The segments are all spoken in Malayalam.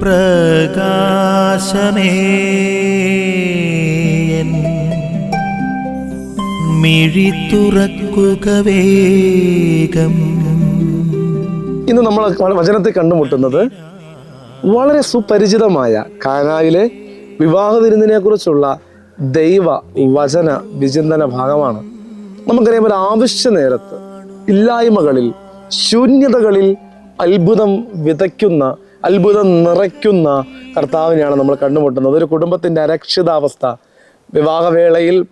പ്രകാശമേ. മിഴി തുറക്കുക വേഗം. ഇന്ന് നമ്മൾ വചനത്തെ കണ്ടുമുട്ടുന്നത് വളരെ സുപരിചിതമായ കാനായിലെ വിവാഹ വിരുന്നിനെ കുറിച്ചുള്ള ദൈവ വചന വിചിന്തന ഭാഗമാണ്. നമുക്കറിയാം ഒരു ആവശ്യ നേരത്ത് ഇല്ലായ്മകളിൽ ശൂന്യതകളിൽ അത്ഭുതം വിതയ്ക്കുന്ന അത്ഭുതം നിറയ്ക്കുന്ന കർത്താവിനെയാണ് നമ്മൾ കണ്ടുമുട്ടുന്നത് ഒരു കുടുംബത്തിന്റെ അരക്ഷിതാവസ്ഥ വിവാഹവേളയിൽ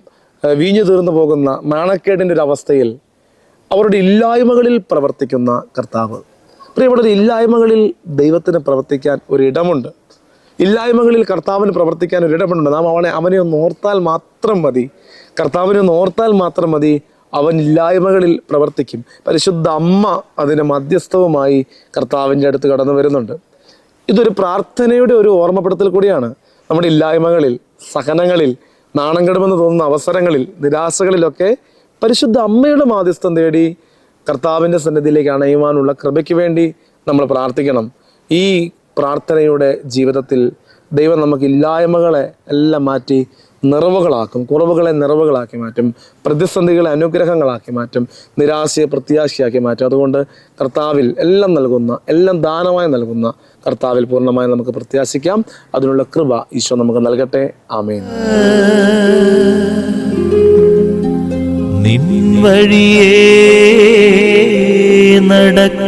വീഞ്ഞു തീർന്നു പോകുന്ന നാണക്കേടിന്റെ ഒരു അവസ്ഥയിൽ അവരുടെ ഇല്ലായ്മകളിൽ പ്രവർത്തിക്കുന്ന കർത്താവ്. പ്രിയപ്പെട്ട ഇല്ലായ്മകളിൽ ദൈവത്തിന് പ്രവർത്തിക്കാൻ ഒരിടമുണ്ട്. ഇല്ലായ്മകളിൽ കർത്താവിന് പ്രവർത്തിക്കാൻ ഒരിടമുണ്ട്. നാം അവനെ അവനെ ഒന്ന് ഓർത്താൽ മാത്രം മതി. കർത്താവിനെ ഒന്ന് ഓർത്താൽ മാത്രം മതി അവൻ ഇല്ലായ്മകളിൽ പ്രവർത്തിക്കും. പരിശുദ്ധ അമ്മ അതിന് മധ്യസ്ഥവുമായി കർത്താവിന്റെ അടുത്ത് കടന്നു വരുന്നുണ്ട്. ഇതൊരു പ്രാർത്ഥനയുടെ ഒരു ഓർമ്മപ്പെടുത്തൽ കൂടിയാണ്. നമ്മുടെ ഇല്ലായ്മകളിൽ സഹനങ്ങളിൽ നാണം കെടുമെന്ന് തോന്നുന്ന അവസരങ്ങളിൽ നിരാശകളിലൊക്കെ പരിശുദ്ധ അമ്മയുടെ മാധ്യസ്ഥം തേടി കർത്താവിന്റെ സന്നിധിയിലേക്ക് അണയുവാനുള്ള കൃപയ്ക്ക് വേണ്ടി നമ്മൾ പ്രാർത്ഥിക്കണം. ഈ പ്രാർത്ഥനയുടെ ജീവിതത്തിൽ ദൈവം നമുക്ക് ഇല്ലായ്മകളെ എല്ലാം മാറ്റി നിറവുകളാക്കും കുറവുകളെ നിറവുകളാക്കി മാറ്റും പ്രതിസന്ധികളെ അനുഗ്രഹങ്ങളാക്കി മാറ്റും നിരാശയെ പ്രത്യാശയാക്കി മാറ്റും. അതുകൊണ്ട് കർത്താവിൽ എല്ലാം നൽകുന്ന എല്ലാം ദാനമായി നൽകുന്ന കർത്താവിൽ പൂർണമായി നമുക്ക് പ്രത്യാശിക്കാം. അതിനുള്ള കൃപ ഈശോ നമുക്ക് നൽകട്ടെ. വഴിയേ നടക്ക